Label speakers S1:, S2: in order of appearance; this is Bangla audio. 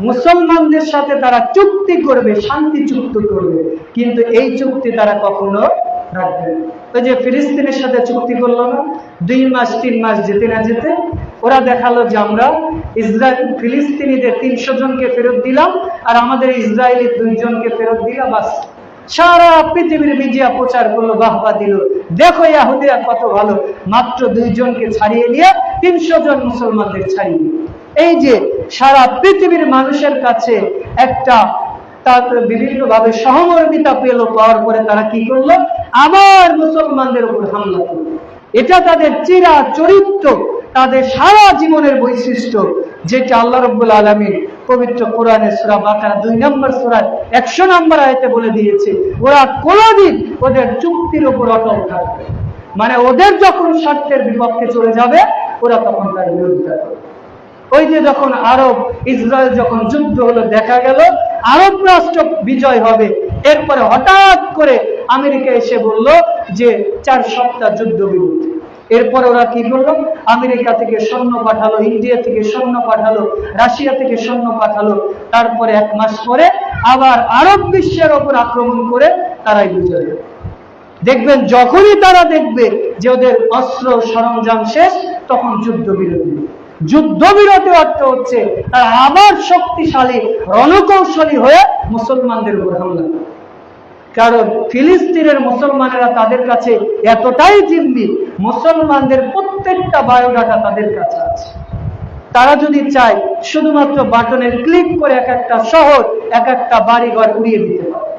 S1: মুসলমানদের সাথে তারা চুক্তি করবে, শান্তি চুক্তি করবে, কিন্তু এই চুক্তি তারা কখনো রাখবে ওই যে ফিলিস্তিনের সাথে চুক্তি করল না, দুই মাস, তিন মাস যেতে না যেতে, ওরা দেখাল যে আমরা ইসরায়েল, ফিলিস্তিনিদের তিনশো জনকে ফেরত দিলাম, আর আমাদের ইসরায়েলি দুইজনকে ফেরত দিলাম, বাস। সারা পৃথিবীর মিডিয়া প্রচার করল, বাহবা দিল। দেখো ইয়াহুদিরা কত ভালো, মাত্র দুইজনকে ছাড়িয়ে নিয়ে তিনশো জন মুসলমানদের ছাড়িয়ে নিয়ে। এই যে সারা পৃথিবীর মানুষের কাছে একটা তার বিভিন্ন ভাবে সহমর্মিতা পেল, পাওয়ার পরে তারা কি করল? আবার মুসলমানদের উপর হামলা করল। এটা তাদের চিরা চরিত্র, তাদের সারা জীবনের বৈশিষ্ট্য, যেটা আল্লাহ রব্বুল আলমীর পবিত্র কোরআনে সুরা বাকারা দুই নম্বর সুরায় একশো নম্বর আয়তে বলে দিয়েছে, ওরা কোনোদিন ওদের চুক্তির উপর অটল থাকবে মানে ওদের যখন স্বার্থের বিপক্ষে চলে যাবে, ওরা তখন তার বিরোধিতা করবে। ওই যে যখন আরব, ইসরায়েল যখন যুদ্ধ হলো, দেখা গেল, আরব রাষ্ট্র বিজয় হবে। এরপরে হঠাৎ করে আমেরিকা এসে বলল যে, চার সপ্তাহ যুদ্ধ বিরতি। এরপরে ওরা কি করল? আমেরিকা থেকে সৈন্য পাঠালো, ইন্ডিয়া থেকে সৈন্য পাঠালো, রাশিয়া থেকে সৈন্য পাঠালো। তারপরে এক মাস পরে আবার আরব বিশ্বের ওপর আক্রমণ করে তারাই বিজয় দেখবেন, যখনই তারা দেখবে যে ওদের অস্ত্র সরঞ্জাম শেষ, তখন যুদ্ধ বিরতি। যুদ্ধ বিরতি অর্থ হচ্ছে তারা আবার শক্তিশালী, রণকৌশলী হয়ে মুসলমানদের উপর হামলা কারণ ফিলিস্তিনের মুসলমানেরা তাদের কাছে এতটাই জিম্মি, মুসলমানদের প্রত্যেকটা বায়োডাটা তাদের কাছে আছে। তারা যদি চায় শুধুমাত্র বাটনের ক্লিক করে এক একটা শহর, এক একটা বাড়ি ঘর উড়িয়ে দিতে পারে।